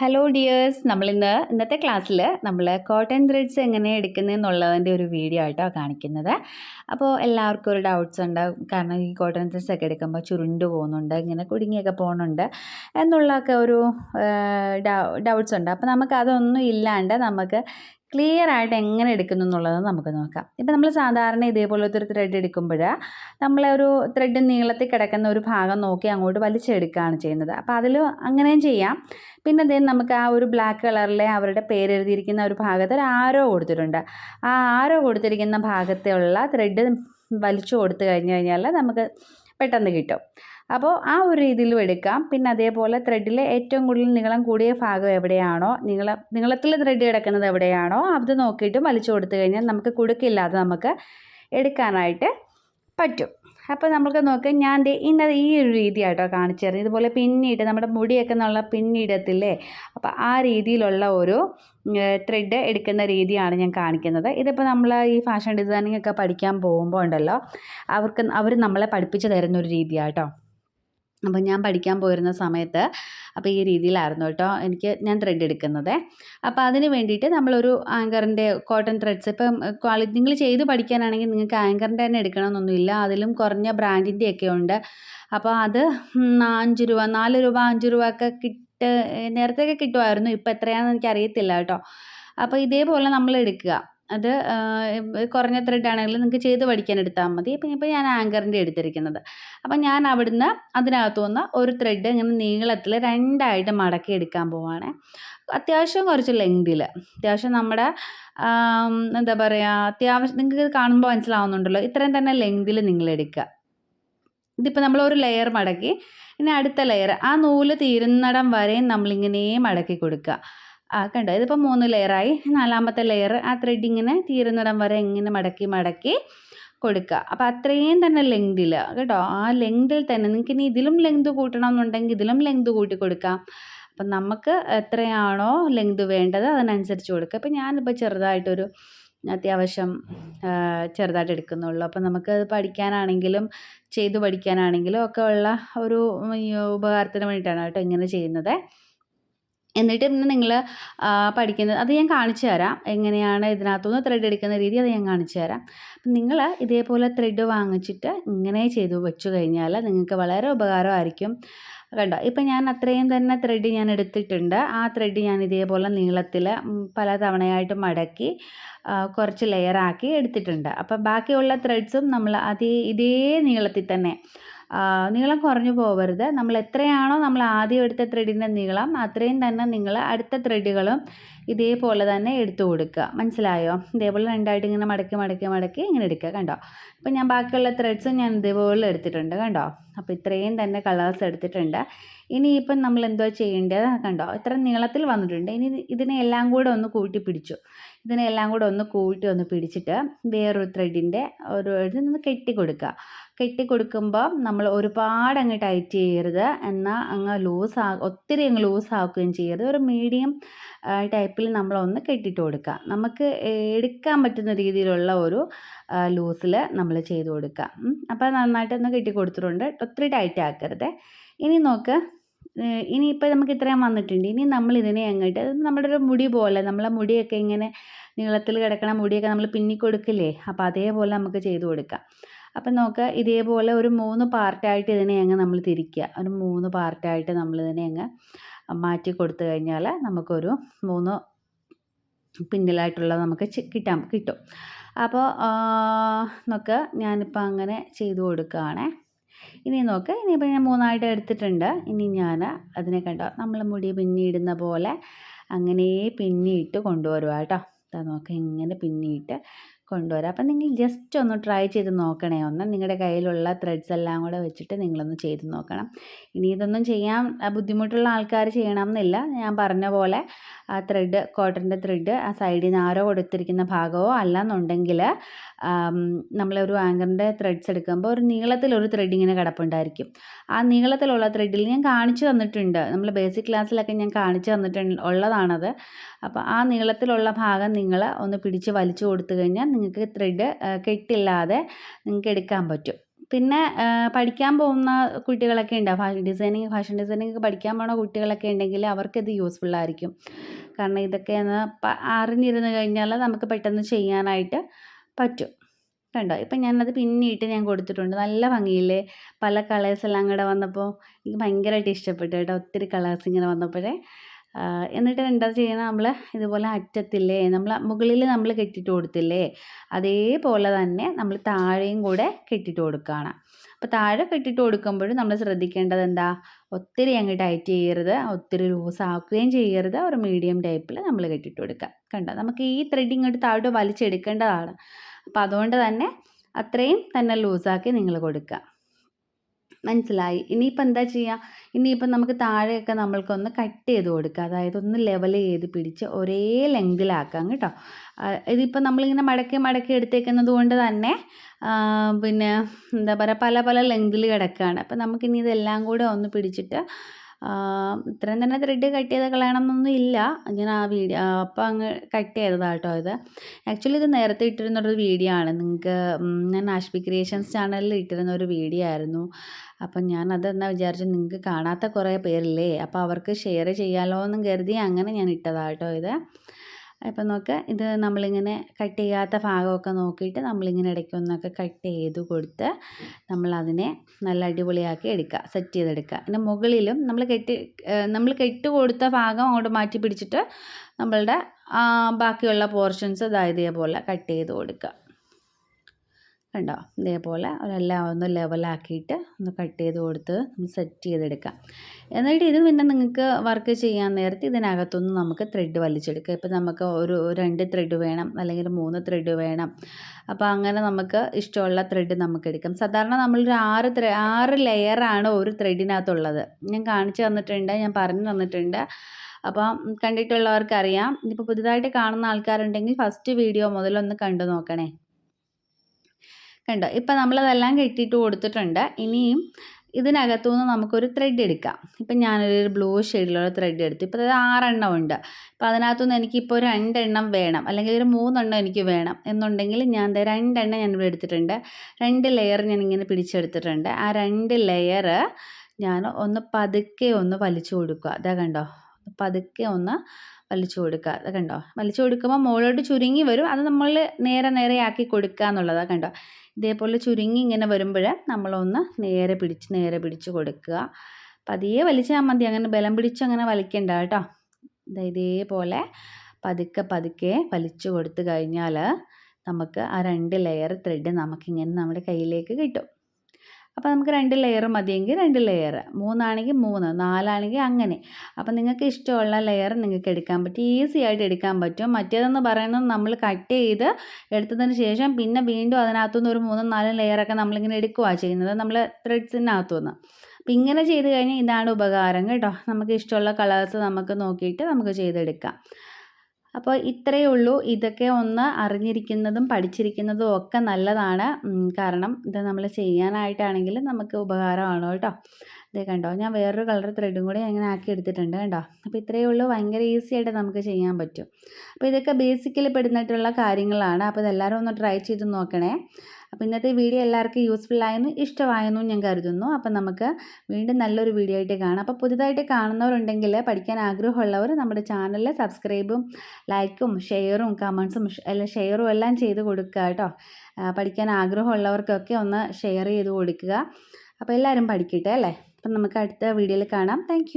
Hello dears നമ്മളിന്ന് ഇന്നത്തെ ക്ലാസ്സിൽ നമ്മൾ കോട്ടൺ ത്രെഡ്സ് എങ്ങനെ എടുക്കുന്നതെന്നുള്ളതിന്റെ ഒരു വീഡിയോ ആയിട്ടോ കാണിക്കുന്നത്. അപ്പോൾ എല്ലാവർക്കും ഒരു ഡൗട്ട്സ് ഉണ്ട്. കാരണം ഈ കോട്ടൺ ത്രെഡ്സ് ഒക്കെ എടുക്കുമ്പോൾ ചുരുണ്ട് പോകുന്നുണ്ട് ഇങ്ങനെ കുടുങ്ങിയൊക്കെ പോകുന്നുണ്ട് എന്നുള്ളതൊക്കെ ഒരു ഡൗട്ട്സ് ഉണ്ട്. അപ്പോൾ നമുക്ക് അതൊന്നും ഇല്ലാണ്ട് നമുക്ക് ക്ലിയർ ആയിട്ട് എങ്ങനെ എടുക്കുന്നു എന്നുള്ളത് നമുക്ക് നോക്കാം. ഇപ്പം നമ്മൾ സാധാരണ ഇതേപോലത്തെ ഒരു ത്രെഡ് എടുക്കുമ്പോൾ നമ്മളൊരു ത്രെഡ് നീളത്തിൽ കിടക്കുന്ന ഒരു ഭാഗം നോക്കി അങ്ങോട്ട് വലിച്ചെടുക്കുകയാണ് ചെയ്യുന്നത്. അപ്പോൾ അതിൽ അങ്ങനെയും ചെയ്യാം. പിന്നെ ദേ നമുക്ക് ആ ഒരു ബ്ലാക്ക് കളറിലെ അവരുടെ പേരെഴുതിയിരിക്കുന്ന ഒരു ഭാഗത്ത് ഒരു ആരോ കൊടുത്തിട്ടുണ്ട്. ആ ആരോ കൊടുത്തിരിക്കുന്ന ഭാഗത്തുള്ള ത്രെഡ് വലിച്ചു കൊടുത്തു കഴിഞ്ഞ് കഴിഞ്ഞാൽ നമുക്ക് പെട്ടെന്ന് കിട്ടും. അപ്പോൾ ആ ഒരു രീതിയിലും എടുക്കാം. പിന്നെ അതേപോലെ ത്രെഡിലെ ഏറ്റവും കൂടുതൽ നീളം കൂടിയ ഭാഗം എവിടെയാണോ നിങ്ങൾ നീളത്തിൽ ത്രെഡ് കിടക്കുന്നത് എവിടെയാണോ അത് നോക്കിയിട്ട് വലിച്ചു കൊടുത്തു കഴിഞ്ഞാൽ നമുക്ക് കുടുക്കില്ലാതെ നമുക്ക് എടുക്കാനായിട്ട് പറ്റും. അപ്പോൾ നമുക്ക് നോക്കാം ഞാൻ ഇന്നത് ഈ ഒരു രീതി ആയിട്ടോ കാണിച്ചു തരുന്നത് ഇതുപോലെ പിന്നീട് നമ്മുടെ മുടിയൊക്കെ എന്നുള്ള പിന്നിടത്തില്ലേ? അപ്പോൾ ആ രീതിയിലുള്ള ഒരു ത്രെഡ് എടുക്കുന്ന രീതിയാണ് ഞാൻ കാണിക്കുന്നത്. ഇതിപ്പോൾ നമ്മൾ ഈ ഫാഷൻ ഡിസൈനിങ് ഒക്കെ പഠിക്കാൻ പോകുമ്പോൾ ഉണ്ടല്ലോ അവർക്ക് അവർ നമ്മളെ പഠിപ്പിച്ച് തരുന്ന ഒരു രീതിയാട്ടോ. അപ്പോൾ ഞാൻ പഠിക്കാൻ പോയിരുന്ന സമയത്ത് അപ്പോൾ ഈ രീതിയിലായിരുന്നു കേട്ടോ എനിക്ക് ഞാൻ ത്രെഡ് എടുക്കുന്നത്. അപ്പോൾ അതിന് വേണ്ടിയിട്ട് നമ്മളൊരു ആങ്കറിന്റെ കോട്ടൺ ത്രെഡ്സ് ഇപ്പം ക്വാളിറ്റി നിങ്ങൾ ചെയ്ത് പഠിക്കാനാണെങ്കിൽ നിങ്ങൾക്ക് ആങ്കറിന്റെ തന്നെ എടുക്കണമെന്നൊന്നുമില്ല അതിലും കുറഞ്ഞ ബ്രാൻഡിന്റെ ഒക്കെ ഉണ്ട്. അപ്പോൾ അത് അഞ്ച് രൂപ നാല് രൂപ അഞ്ച് രൂപ ഒക്കെ കിട്ട് നേരത്തെയൊക്കെ കിട്ടുമായിരുന്നു. ഇപ്പോൾ എത്രയാണെന്ന് എനിക്ക് അറിയത്തില്ല കേട്ടോ. അപ്പോൾ ഇതേപോലെ നമ്മൾ എടുക്കുക. അത് കുറഞ്ഞ ത്രെഡ് ആണെങ്കിലും നിങ്ങൾക്ക് ചെയ്ത് പഠിക്കാൻ എടുത്താൽ മതി. ഇപ്പം ഇപ്പോൾ ഞാൻ ആങ്കറിന്റെ എടുത്തിരിക്കുന്നത്. അപ്പം ഞാൻ അവിടുന്ന് അതിനകത്തു നിന്ന് ഒരു ത്രെഡ് ഇങ്ങനെ നീളത്തിൽ രണ്ടായിട്ട് മടക്കി എടുക്കാൻ പോവാണ്. അത്യാവശ്യം കുറച്ച് ലെങ്തിൽ അത്യാവശ്യം നമ്മുടെ എന്താ പറയുക അത്യാവശ്യം നിങ്ങൾക്ക് കാണുമ്പോൾ മനസ്സിലാവുന്നുണ്ടല്ലോ. ഇത്രയും തന്നെ ലെങ്തിൽ നിങ്ങൾ എടുക്കുക. ഇതിപ്പോൾ നമ്മൾ ഒരു ലെയർ മടക്കി ഇനി അടുത്ത ലെയർ ആ നൂൽ തീരുന്നിടം വരെയും നമ്മളിങ്ങനെ മടക്കി കൊടുക്കുക. ആ കണ്ടോ? ഇതിപ്പോൾ മൂന്ന് ലെയറായി നാലാമത്തെ ലെയർ ആ ത്രെഡ് ഇങ്ങനെ തീരുന്നിടം വരെ ഇങ്ങനെ മടക്കി മടക്കി കൊടുക്കുക. അപ്പോൾ അത്രയും തന്നെ ലെങ്തിൽ കേട്ടോ? ആ ലെങ്തിൽ തന്നെ നിങ്ങൾക്ക് ഇനി ഇതിലും ലെങ്ത് കൂട്ടണം എന്നുണ്ടെങ്കിൽ ഇതിലും ലെങ്ത് കൂട്ടി കൊടുക്കാം. അപ്പം നമുക്ക് എത്രയാണോ ലെങ്ത് വേണ്ടത് അതിനനുസരിച്ച് കൊടുക്കുക. അപ്പം ഞാനിപ്പോൾ ചെറുതായിട്ടൊരു അത്യാവശ്യം ചെറുതായിട്ട് എടുക്കുന്നുള്ളൂ. അപ്പം നമുക്ക് അത് പഠിക്കാനാണെങ്കിലും ചെയ്തു പഠിക്കാനാണെങ്കിലും ഒക്കെ ഉള്ള ഒരു ഉപകാരത്തിന് വേണ്ടിയിട്ടാണ് കേട്ടോ ഇങ്ങനെ ചെയ്യുന്നത്. എന്നിട്ട് പിന്നെ നിങ്ങൾ പഠിക്കുന്നത് അത് ഞാൻ കാണിച്ചു തരാം. എങ്ങനെയാണ് ഇതിനകത്തുനിന്ന് ത്രെഡ് എടുക്കുന്ന രീതി അത് ഞാൻ കാണിച്ചു തരാം. നിങ്ങൾ ഇതേപോലെ ത്രെഡ് വാങ്ങിച്ചിട്ട് ഇങ്ങനെ ചെയ്തു വെച്ചു കഴിഞ്ഞാൽ നിങ്ങൾക്ക് വളരെ ഉപകാരമായിരിക്കും. കണ്ടോ? ഇപ്പം ഞാൻ അത്രയും തന്നെ ത്രെഡ് ഞാൻ എടുത്തിട്ടുണ്ട്. ആ ത്രെഡ് ഞാൻ ഇതേപോലെ നീളത്തിൽ പല തവണയായിട്ട് മടക്കി കുറച്ച് ലെയറാക്കി എടുത്തിട്ടുണ്ട്. അപ്പം ബാക്കിയുള്ള ത്രെഡ്സും നമ്മൾ അതേ ഇതേ നീളത്തിൽ തന്നെ നീളം കുറഞ്ഞു പോകരുത് നമ്മൾ എത്രയാണോ നമ്മൾ ആദ്യം എടുത്ത ത്രെഡിന്റെ നീളം അത്രയും തന്നെ നിങ്ങൾ അടുത്ത ത്രെഡുകളും ഇതേപോലെ തന്നെ എടുത്തു കൊടുക്കുക. മനസ്സിലായോ? ഇതേപോലെ രണ്ടായിട്ട് ഇങ്ങനെ മടക്കി മടക്കി മടക്കി ഇങ്ങനെ എടുക്കുക. കണ്ടോ? ഇപ്പം ഞാൻ ബാക്കിയുള്ള ത്രെഡ്സും ഞാൻ ഇതേപോലെ എടുത്തിട്ടുണ്ട്. കണ്ടോ? അപ്പോൾ ഇത്രയും തന്നെ കളേഴ്സ് എടുത്തിട്ടുണ്ട്. ഇനിയിപ്പം നമ്മൾ എന്തോ ചെയ്യേണ്ടത്? കണ്ടോ? ഇത്ര നീളത്തിൽ വന്നിട്ടുണ്ട്. ഇനി ഇതിനെ എല്ലാം കൂടെ ഒന്ന് കൂട്ടി പിടിച്ചു. ഇതിനെല്ലാം കൂടെ ഒന്ന് കൂട്ടി ഒന്ന് പിടിച്ചിട്ട് വേറൊരു ത്രെഡിന്റെ ഒരു ഇതൊന്ന് കെട്ടി കൊടുക്കുക. കെട്ടി കൊടുക്കുമ്പോൾ നമ്മൾ ഒരുപാട് അങ്ങ് ടൈറ്റ് ചെയ്യരുത്. എന്നാൽ അങ്ങ് ലൂസ് ആ ഒത്തിരി അങ്ങ് ലൂസ് ആക്കുകയും ചെയ്യരുത്. ഒരു മീഡിയം ടൈപ്പിൽ നമ്മളൊന്ന് കെട്ടിട്ട് കൊടുക്കുക. നമുക്ക് എടുക്കാൻ പറ്റുന്ന രീതിയിലുള്ള ഒരു ലൂസിൽ നമ്മൾ ചെയ്ത് കൊടുക്കുക അപ്പോൾ നന്നായിട്ടൊന്ന് കെട്ടി കൊടുത്തിട്ടുണ്ട്. ഒത്തിരി ടൈറ്റ് ആക്കരുത്. ഇനി നോക്ക് ഇനി ഇനിയിപ്പോൾ നമുക്ക് ഇത്രയും വന്നിട്ടുണ്ട്. ഇനി നമ്മൾ ഇതിനെ അങ്ങോട്ട് നമ്മുടെ ഒരു മുടി പോലെ നമ്മളെ മുടിയൊക്കെ ഇങ്ങനെ നീളത്തിൽ കിടക്കണ മുടിയൊക്കെ നമ്മൾ പിന്നി കൊടുക്കില്ലേ? അപ്പോൾ അതേപോലെ നമുക്ക് ചെയ്ത് കൊടുക്കാം. അപ്പം നോക്കുക ഇതേപോലെ ഒരു മൂന്ന് പാർട്ടായിട്ട് ഇതിനെ അങ്ങ് നമ്മൾ തിരിക്കുക ഒരു മൂന്ന് പാർട്ടായിട്ട് നമ്മൾ ഇതിനെ അങ്ങ് മാറ്റി കൊടുത്തു കഴിഞ്ഞാൽ നമുക്കൊരു മൂന്ന് പിന്നിലായിട്ടുള്ളത് നമുക്ക് കിട്ടാം കിട്ടും. അപ്പോൾ നോക്ക് ഞാനിപ്പോൾ അങ്ങനെ ചെയ്തു കൊടുക്കുകയാണേ. ഇനി നോക്ക് ഇനിയിപ്പോൾ ഞാൻ മൂന്നായിട്ട് എടുത്തിട്ടുണ്ട്. ഇനി ഞാൻ അതിനെ കണ്ടോ നമ്മൾ മുടി പിന്നിയിടുന്ന പോലെ അങ്ങനെ പിന്നിയിട്ട് കൊണ്ടുവരുക കേട്ടോ. നോക്കാം ഇങ്ങനെ പിന്നിയിട്ട് കൊണ്ടുവരാം. അപ്പം നിങ്ങൾ ജസ്റ്റ് ഒന്ന് ട്രൈ ചെയ്ത് നോക്കണേ. ഒന്ന് നിങ്ങളുടെ കയ്യിലുള്ള ത്രെഡ്സ് എല്ലാം കൂടെ വെച്ചിട്ട് നിങ്ങളൊന്ന് ചെയ്ത് നോക്കണം. ഇനി ഇതൊന്നും ചെയ്യാൻ ബുദ്ധിമുട്ടുള്ള ആൾക്കാർ ചെയ്യണം എന്നില്ല ഞാൻ പറഞ്ഞ പോലെ ആ ത്രെഡ് കോട്ടന്റെ ത്രെഡ് ആ സൈഡിൽ നിന്ന് ആരോ കൊടുത്തിരിക്കുന്ന ഭാഗമോ അല്ലാന്നുണ്ടെങ്കിൽ നമ്മളൊരു ആങ്കറിന്റെ ത്രെഡ്സ് എടുക്കുമ്പോൾ ഒരു നീളത്തിലൊരു ഇങ്ങനെ കിടപ്പുണ്ടായിരിക്കും. ആ നീളത്തിലുള്ള ത്രെഡിൽ ഞാൻ കാണിച്ചു തന്നിട്ടുണ്ട്. നമ്മൾ ബേസിക് ക്ലാസ്സിലൊക്കെ ഞാൻ കാണിച്ചു തന്നിട്ടുണ്ട് ഉള്ളതാണത്. അപ്പോൾ ആ നീളത്തിലുള്ള ഭാഗം നിങ്ങൾ ഒന്ന് പിടിച്ച് വലിച്ചു കൊടുത്തു കഴിഞ്ഞാൽ നിങ്ങൾക്ക് ത്രെഡ് കെട്ടില്ലാതെ നിങ്ങൾക്ക് എടുക്കാൻ പറ്റും. പിന്നെ പഠിക്കാൻ പോകുന്ന കുട്ടികളൊക്കെ ഉണ്ട്. ഫാഷൻ ഡിസൈനിങ് ഫാഷൻ ഡിസൈനിങ് ഒക്കെ പഠിക്കാൻ പോണ കുട്ടികളൊക്കെ ഉണ്ടെങ്കിൽ അവർക്കിത് യൂസ്ഫുൾ ആയിരിക്കും. കാരണം ഇതൊക്കെ ഒന്ന് അറിഞ്ഞിരുന്നു കഴിഞ്ഞാൽ നമുക്ക് പെട്ടെന്ന് ചെയ്യാനായിട്ട് പറ്റും. കണ്ടോ ഇപ്പം ഞാനത് പിന്നിട്ട് ഞാൻ കൊടുത്തിട്ടുണ്ട്. നല്ല ഭംഗിയില്ലേ? പല കളേഴ്സ് എല്ലാം കൂടെ വന്നപ്പോൾ എനിക്ക് ഭയങ്കരമായിട്ട് ഇഷ്ടപ്പെട്ടു കേട്ടോ. ഒത്തിരി കളേഴ്സ് ഇങ്ങനെ വന്നപ്പോഴേ. എന്നിട്ട് എന്താ ചെയ്യുന്നത് നമ്മൾ ഇതുപോലെ അറ്റത്തില്ലേ? നമ്മൾ മുകളിൽ നമ്മൾ കെട്ടിട്ട് കൊടുത്തില്ലേ? അതേപോലെ തന്നെ നമ്മൾ താഴെയും കൂടെ കെട്ടിട്ട് കൊടുക്കുകയാണ്. അപ്പോൾ താഴെ കെട്ടിട്ട് കൊടുക്കുമ്പോഴും നമ്മൾ ശ്രദ്ധിക്കേണ്ടത് എന്താ? ഒത്തിരി അങ്ങ് ടൈറ്റ് ചെയ്യരുത്. ഒത്തിരി ലൂസ് ആക്കുകയും ചെയ്യരുത്. ഒരു മീഡിയം ടൈപ്പിൽ നമ്മൾ കെട്ടിട്ട് കൊടുക്കുക. കണ്ടോ? നമുക്ക് ഈ ത്രെഡിങ് ഇങ്ങോട്ട് താഴോട്ട് വലിച്ചെടുക്കേണ്ടതാണ്. അപ്പോൾ അതുകൊണ്ട് തന്നെ അത്രയും തന്നെ ലൂസാക്കി നിങ്ങൾ കൊടുക്കുക. മനസ്സിലായി? ഇനിയിപ്പോൾ എന്താ ചെയ്യുക ഇനിയിപ്പോൾ നമുക്ക് താഴെയൊക്കെ നമ്മൾക്കൊന്ന് കട്ട് ചെയ്ത് കൊടുക്കുക. അതായത് ഒന്ന് ലെവൽ ചെയ്ത് പിടിച്ച് ഒരേ ലെങ്തിലാക്കാം കേട്ടോ. ഇതിപ്പോൾ നമ്മളിങ്ങനെ മടക്കി മടക്കി എടുത്തേക്കുന്നത് കൊണ്ട് തന്നെ പിന്നെ എന്താ പറയുക പല പല ലെങ്തിൽ കിടക്കുകയാണ് അപ്പോൾ നമുക്കിനി ഇതെല്ലാം കൂടെ ഒന്ന് പിടിച്ചിട്ട് ഇത്രയും തന്നെ ത്രെഡ് കട്ട് ചെയ്ത് കളയണമെന്നൊന്നും ഇല്ല ഞാൻ ആ വീഡിയോ അപ്പം അങ്ങ് കട്ട് ചെയ്തതാണ് കേട്ടോ ഇത്. ആക്ച്വലി ഇത് നേരത്തെ ഇട്ടിരുന്നൊരു വീഡിയോ ആണ്. നിങ്ങൾക്ക് ഞാൻ ആഷ്പി ക്രിയേഷൻസ് ചാനലിൽ ഇട്ടിരുന്ന ഒരു വീഡിയോ ആയിരുന്നു. അപ്പം ഞാൻ അതെന്നാ വിചാരിച്ചു നിങ്ങൾക്ക് കാണാത്ത കുറേ പേരില്ലേ? അപ്പോൾ അവർക്ക് ഷെയർ ചെയ്യാമല്ലോ എന്നും കരുതി അങ്ങനെ ഞാൻ ഇട്ടതാണ് കേട്ടോ ഇത്. ഇപ്പം നോക്ക് ഇത് നമ്മളിങ്ങനെ കട്ട് ചെയ്യാത്ത ഭാഗമൊക്കെ നോക്കിയിട്ട് നമ്മളിങ്ങനെ ഇടയ്ക്കൊന്നൊക്കെ കട്ട് ചെയ്ത് കൊടുത്ത് നമ്മളതിനെ നല്ല അടിപൊളിയാക്കി എടുക്കുക സെറ്റ് ചെയ്തെടുക്കുക. പിന്നെ മുകളിലും നമ്മൾ കെട്ടി നമ്മൾ കെട്ട് കൊടുത്ത ഭാഗം അങ്ങോട്ട് മാറ്റി പിടിച്ചിട്ട് നമ്മളുടെ ബാക്കിയുള്ള പോർഷൻസ് ഇതാ ഇതേപോലെ കട്ട് ചെയ്ത് കൊടുക്കുക. കണ്ടോ? ഇതേപോലെ അതെല്ലാം ഒന്ന് ലെവലാക്കിയിട്ട് ഒന്ന് കട്ട് ചെയ്ത് കൊടുത്ത് ഒന്ന് സെറ്റ് ചെയ്തെടുക്കാം. എന്നിട്ട് ഇത് പിന്നെ നിങ്ങൾക്ക് വർക്ക് ചെയ്യാൻ നേരത്ത് ഇതിനകത്തുനിന്ന് നമുക്ക് ത്രെഡ് വലിച്ചെടുക്കാം. ഇപ്പം നമുക്ക് ഒരു രണ്ട് ത്രെഡ് വേണം അല്ലെങ്കിൽ മൂന്ന് ത്രെഡ് വേണം. അപ്പോൾ അങ്ങനെ നമുക്ക് ഇഷ്ടമുള്ള ത്രെഡ് നമുക്ക് എടുക്കാം. സാധാരണ നമ്മളൊരു ആറ് ത്രെ ആറ് ലെയറാണ് ഒരു ത്രെഡിനകത്തുള്ളത് ഞാൻ കാണിച്ചു തന്നിട്ടുണ്ട് ഞാൻ പറഞ്ഞു തന്നിട്ടുണ്ട്. അപ്പം കണ്ടിട്ടുള്ളവർക്കറിയാം. ഇപ്പോൾ പുതുതായിട്ട് കാണുന്ന ആൾക്കാരുണ്ടെങ്കിൽ ഫസ്റ്റ് വീഡിയോ മുതലൊന്ന് കണ്ടു നോക്കണേ. കണ്ടോ? ഇപ്പം നമ്മളതെല്ലാം കെട്ടിയിട്ട് കൊടുത്തിട്ടുണ്ട്. ഇനിയും ഇതിനകത്തു നിന്ന് നമുക്കൊരു ത്രെഡ് എടുക്കാം. ഇപ്പം ഞാനൊരു ബ്ലൂ ഷെയ്ഡിലുള്ള ത്രെഡ് എടുത്തു. ഇപ്പോൾ അത് ആറെണ്ണം ഉണ്ട്. അപ്പോൾ അതിനകത്തുനിന്ന് എനിക്കിപ്പോൾ രണ്ടെണ്ണം വേണം. അല്ലെങ്കിൽ ഒരു മൂന്നെണ്ണം എനിക്ക് വേണം എന്നുണ്ടെങ്കിൽ ഞാൻ രണ്ടെണ്ണം ഞാൻ ഇവിടെ എടുത്തിട്ടുണ്ട്. രണ്ട് ലെയർ ഞാൻ ഇങ്ങനെ പിടിച്ചെടുത്തിട്ടുണ്ട്. ആ രണ്ട് ലെയർ ഞാൻ ഒന്ന് പതുക്കെ ഒന്ന് വലിച്ചു കൊടുക്കുക. അതാ കണ്ടോ? പതുക്കെ ഒന്ന് വലിച്ചു കൊടുക്കുക. അത് കണ്ടോ? വലിച്ചു കൊടുക്കുമ്പോൾ മുകളിലോട്ട് ചുരുങ്ങി വരും. അത് നമ്മൾ നേരെ നേരെ ആക്കി കൊടുക്കുക എന്നുള്ളതാണ് കണ്ടോ? ഇതേപോലെ ചുരുങ്ങി ഇങ്ങനെ വരുമ്പോൾ നമ്മളൊന്ന് നേരെ പിടിച്ച് നേരെ പിടിച്ച് കൊടുക്കുക. പതിയെ വലിച്ചാൽ മതി. അങ്ങനെ ബലം പിടിച്ച് അങ്ങനെ വലിക്കണ്ട കേട്ടോ. ഇതേപോലെ പതുക്കെ പതുക്കെ വലിച്ചു കൊടുത്തു കഴിഞ്ഞാൽ നമുക്ക് ആ രണ്ട് ലെയർ ത്രെഡ് നമുക്കിങ്ങനെ നമ്മുടെ കയ്യിലേക്ക് കിട്ടും. അപ്പോൾ നമുക്ക് രണ്ട് ലെയർ മതിയെങ്കിൽ രണ്ട് ലെയർ മൂന്നാണെങ്കിൽ മൂന്ന് നാലാണെങ്കിൽ അങ്ങനെ. അപ്പോൾ നിങ്ങൾക്ക് ഇഷ്ടമുള്ള ലെയർ നിങ്ങൾക്ക് എടുക്കാൻ പറ്റും. ഈസി ആയിട്ട് എടുക്കാൻ പറ്റും. മറ്റേതെന്ന് പറയുന്നത് നമ്മൾ കട്ട് ചെയ്ത് എടുത്തതിന് ശേഷം പിന്നെ വീണ്ടും അതിനകത്തുനിന്ന് ഒരു മൂന്നും നാലും ലെയറൊക്കെ നമ്മളിങ്ങനെ എടുക്കുകയാണ് ചെയ്യുന്നത്. നമ്മൾ ത്രെഡ്സിനകത്തുനിന്ന് അപ്പം ഇങ്ങനെ ചെയ്ത് കഴിഞ്ഞാൽ ഇതാണ് ഉപകാരം കേട്ടോ. നമുക്ക് ഇഷ്ടമുള്ള കളേഴ്സ് നമുക്ക് നോക്കിയിട്ട് നമുക്ക് ചെയ്തെടുക്കാം. അപ്പോൾ ഇത്രയേ ഉള്ളൂ. ഇതൊക്കെ ഒന്ന് അറിഞ്ഞിരിക്കുന്നതും പഠിച്ചിരിക്കുന്നതും ഒക്കെ നല്ലതാണ്. കാരണം ഇത് നമ്മൾ ചെയ്യാനായിട്ടാണെങ്കിൽ നമുക്ക് ഉപകാരമാണ് കേട്ടോ? ഇത് കണ്ടോ? ഞാൻ വേറൊരു കളർ ത്രെഡും കൂടി അങ്ങനെ ആക്കി എടുത്തിട്ടുണ്ട് കേട്ടോ അപ്പോൾ ഇത്രയേ ഉള്ളൂ. ഭയങ്കര ഈസി ആയിട്ട് നമുക്ക് ചെയ്യാൻ പറ്റും. അപ്പോൾ ഇതൊക്കെ ബേസിക്കലി പെടുന്നിട്ടുള്ള കാര്യങ്ങളാണ്. അപ്പോൾ ഇതെല്ലാവരും ഒന്ന് ട്രൈ ചെയ്ത് നോക്കണേ. അപ്പോൾ ഇന്നത്തെ വീഡിയോ എല്ലാവർക്കും യൂസ്ഫുൾ ആയെന്നും ഇഷ്ടമായെന്നും ഞാൻ കരുതുന്നു. അപ്പോൾ നമുക്ക് വീണ്ടും നല്ലൊരു വീഡിയോ ആയിട്ട് കാണാം. അപ്പോൾ പുതുതായിട്ട് കാണുന്നവരുണ്ടെങ്കിൽ പഠിക്കാൻ ആഗ്രഹമുള്ളവർ നമ്മുടെ ചാനലിൽ സബ്സ്ക്രൈബും ലൈക്കും ഷെയറും കമൻസും ഷെയറും എല്ലാം ചെയ്ത് കൊടുക്കുക കേട്ടോ. പഠിക്കാൻ ആഗ്രഹമുള്ളവർക്കൊക്കെ ഒന്ന് ഷെയർ ചെയ്ത് കൊടുക്കുക. അപ്പോൾ എല്ലാവരും പഠിക്കട്ടെ അല്ലേ? അപ്പം നമുക്ക് അടുത്ത വീഡിയോയിൽ കാണാം. താങ്ക്